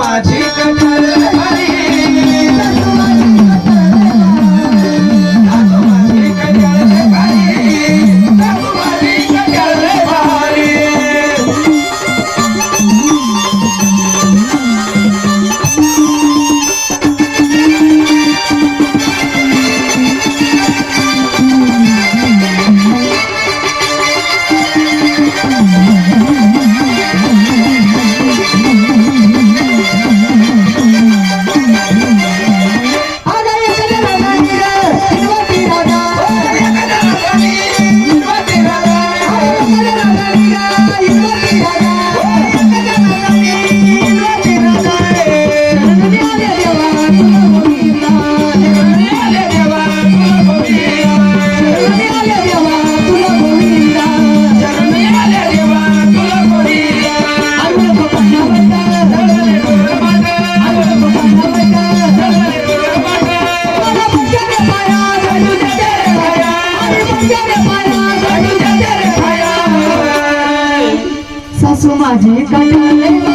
माझी कटाळी बाई কাজে কাটায়